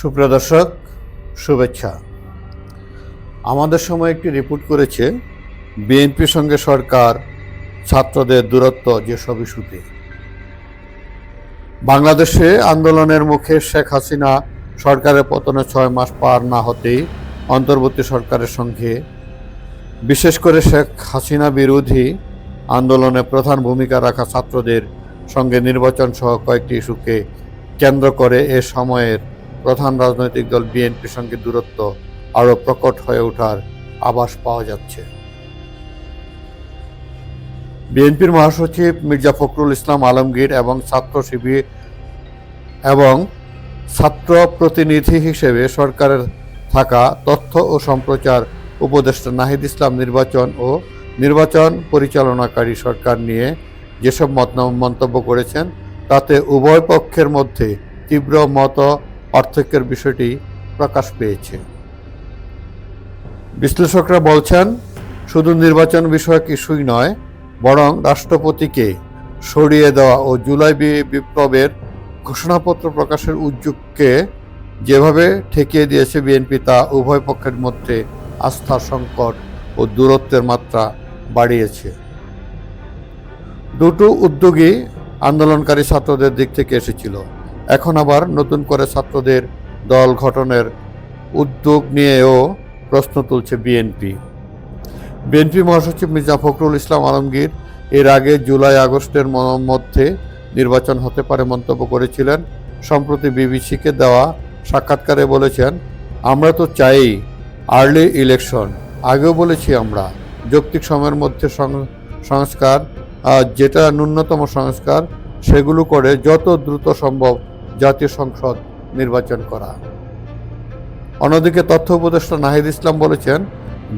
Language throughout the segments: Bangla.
সুপ্রিয় দর্শক, শুভেচ্ছা। আমাদের সময় একটি রিপোর্ট করেছে বিএনপির সঙ্গে সরকার, ছাত্রদের দূরত্ব, যেসব ইস্যুতে। বাংলাদেশে আন্দোলনের মুখে শেখ হাসিনা সরকারের পতনে ছয় মাস পার না হতেই অন্তর্বর্তী সরকারের সঙ্গে, বিশেষ করে শেখ হাসিনা বিরোধী আন্দোলনে প্রধান ভূমিকা রাখা ছাত্রদের সঙ্গে নির্বাচন সহ কয়েকটি ইস্যুকে কেন্দ্র করে এ সময়ের প্রধান রাজনৈতিক দল বিএনপির সঙ্গে দূরত্ব আরও প্রকট হয়ে ওঠার আভাস পাওয়া যাচ্ছে। বিএনপির মহাসচিব মির্জা ফখরুল ইসলাম আলমগীর এবং ছাত্র শিবির এবং ছাত্র প্রতিনিধি হিসেবে সরকারের থাকা তথ্য ও সম্প্রচার উপদেষ্টা নাহিদ ইসলাম নির্বাচন ও নির্বাচন পরিচালনাকারী সরকার নিয়ে যেসব মত মন্তব্য করেছেন, তাতে উভয় পক্ষের মধ্যে তীব্র মত পার্থক্যের বিষয়টি প্রকাশ পেয়েছে। বিশ্লেষকরা বলছেন, শুধু নির্বাচন বিষয়ক ইস্যুই নয়, বরং রাষ্ট্রপতিকে সরিয়ে দেওয়া ও জুলাই বিপ্লবের ঘোষণাপত্র প্রকাশের উদ্যোগকে যেভাবে ঠেকিয়ে দিয়েছে বিএনপি, তা উভয় পক্ষের মধ্যে আস্থা, সংকট ও দূরত্বের মাত্রা বাড়িয়েছে। দুটো উদ্যোগই আন্দোলনকারী ছাত্রদের দিক থেকে এসেছিল। এখন আবার নতুন করে ছাত্রদের দল গঠনের উদ্যোগ নিয়েও প্রশ্ন তুলছে বিএনপি। বিএনপি মহাসচিব মির্জা ফখরুল ইসলাম আলমগীর এর আগে জুলাই আগস্টের মধ্যে নির্বাচন হতে পারে মন্তব্য করেছিলেন। সম্প্রতি বিবিসিকে দেওয়া সাক্ষাৎকারে বলেছেন, আমরা তো চাই আর্লি ইলেকশন আগেও বলেছি আমরা, যৌক্তিক সময়ের মধ্যে সংস্কার যেটা ন্যূনতম সংস্কার, সেগুলো করে যত দ্রুত সম্ভব জাতীয় সংসদ নির্বাচন করা। অন্যদিকে তথ্য উপদেষ্টা নাহিদ ইসলাম বলেছেন,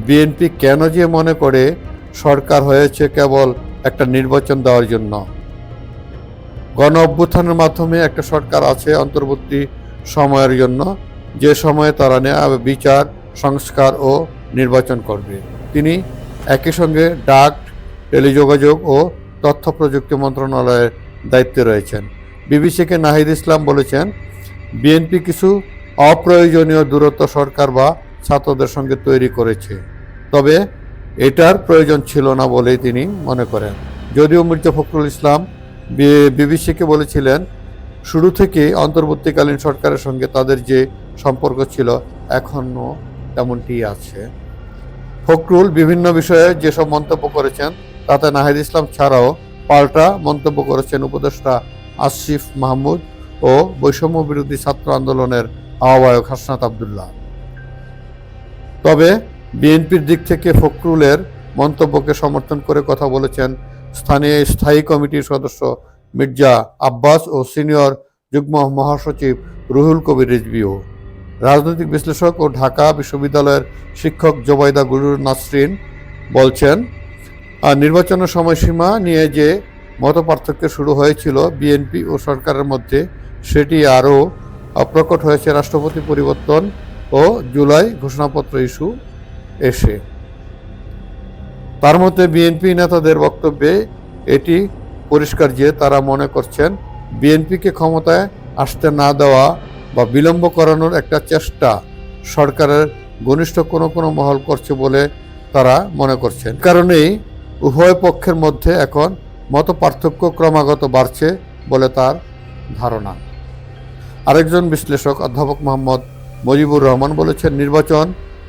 বিএনপি কেন যে মনে করে সরকার হয়েছে কেবল একটা নির্বাচন দেওয়ার জন্য। গণ অভ্যুত্থানের মাধ্যমে একটা সরকার আছে অন্তর্বর্তী সময়ের জন্য, যে সময়ে তারা নেয়া বিচার, সংস্কার ও নির্বাচন করবে। তিনি একই সঙ্গে ডাক, টেলিযোগাযোগ ও তথ্য প্রযুক্তি মন্ত্রণালয়ের দায়িত্বে রয়েছেন। বিবিসিকে নাহিদ ইসলাম বলেছেন, বিএনপি কিছু অপ্রয়োজনীয় দূরত্ব সরকার বা ছাত্রদের সঙ্গে তৈরি করেছে। তবে এটার প্রয়োজন ছিল না বলেই তিনি মনে করেন। যদিও মির্জা ফখরুল ইসলাম বিবিসিকে বলেছিলেন, শুরু থেকেই অন্তর্বর্তীকালীন সরকারের সঙ্গে তাদের যে সম্পর্ক ছিল, এখনও তেমনটি আছে। ফখরুল বিভিন্ন বিষয়ে যেসব মন্তব্য করেছেন, তাতে নাহিদ ইসলাম ছাড়াও পাল্টা মন্তব্য করেছেন উপদেষ্টা আসিফ মাহমুদ ও বৈষম্য বিরোধী ছাত্র আন্দোলনের আহ্বায়ক হাসনাত আবদুল্লাহ। তবে বিএনপির দিক থেকে ফখরুলের মন্তব্যকে সমর্থন করে কথা বলেছেন স্থানীয় স্থায়ী কমিটির সদস্য মির্জা আব্বাস ও সিনিয়র যুগ্ম মহাসচিব রুহুল কবির রিজবিও রাজনৈতিক বিশ্লেষক ও ঢাকা বিশ্ববিদ্যালয়ের শিক্ষক জোবাইদা গুরুর নাসরিন বলছেন নির্বাচনের সময়সীমা নিয়ে যে মত পার্থক্য শুরু হয়েছিল বিএনপি ও সরকারের মধ্যে। সেটি আরও প্রকট হয়েছে রাষ্ট্রপতি পরিবর্তন ও জুলাই ঘোষণাপত্র ইস্যু এসে। তার মধ্যে বিএনপি নেতাদের বক্তব্যে এটি পরিষ্কার যে তারা মনে করছেন বিএনপিকে ক্ষমতায় আসতে না দেওয়া বা বিলম্ব করানোর একটা চেষ্টা সরকারের ঘনিষ্ঠ কোনো কোনো মহল করছে বলে তারা মনে করছেন। কারণেই উভয় পক্ষের মধ্যে এখন মত পার্থক্য ক্রমাগত বাড়ছে বলে তার ধারণা। আরেকজন বিশ্লেষক অধ্যাপক মোহাম্মদ মজিবুর রহমান বলেছেন, নির্বাচন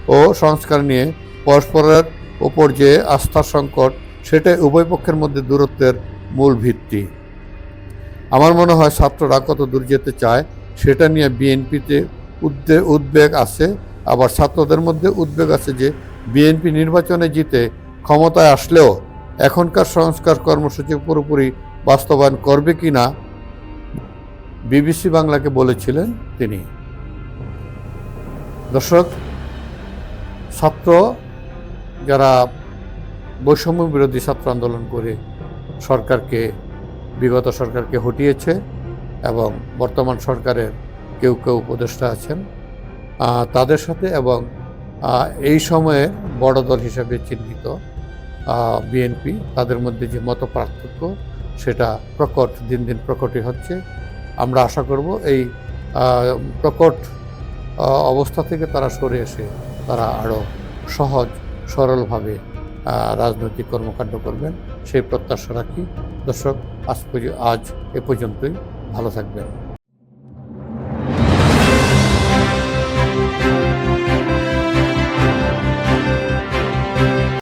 ও সংস্কার নিয়ে পরস্পরের ওপর যে আস্থার সংকট, সেটাই উভয় পক্ষের মধ্যে দূরত্বের মূল ভিত্তি। আমার মনে হয় ছাত্ররা কত দূর যেতে চায়, সেটা নিয়ে বিএনপিতে উদ্বে, উদ্বেগ আছে, আবার ছাত্রদের মধ্যে উদ্বেগ আছে যে বিএনপি নির্বাচনে জিতে ক্ষমতায় আসলেও এখনকার সংস্কার কর্মসূচি পুরোপুরি বাস্তবায়ন করবে কি না, বিবিসি বাংলাকে বলেছিলেন তিনি। দর্শক, ছাত্র যারা বৈষম্য বিরোধী ছাত্র আন্দোলন করে সরকারকে, বিগত সরকারকে হটিয়েছে এবং বর্তমান সরকারের কেউ কেউ উপদেষ্টা আছেন তাদের সাথে এবং এই সময়ে বড় দল হিসেবে চিহ্নিত। বিএনপি, তাদের মধ্যে যে মত পার্থক্য, সেটা প্রকট, দিন দিন প্রকটই হচ্ছে। আমরা আশা করব এই প্রকট অবস্থা থেকে তারা সরে এসে তারা আরও সহজ, সরলভাবে রাজনৈতিক কর্মকাণ্ড করবেন। সেই প্রত্যাশা রাখি। দর্শক, আজ আজ এ পর্যন্তই। ভালো থাকবেন।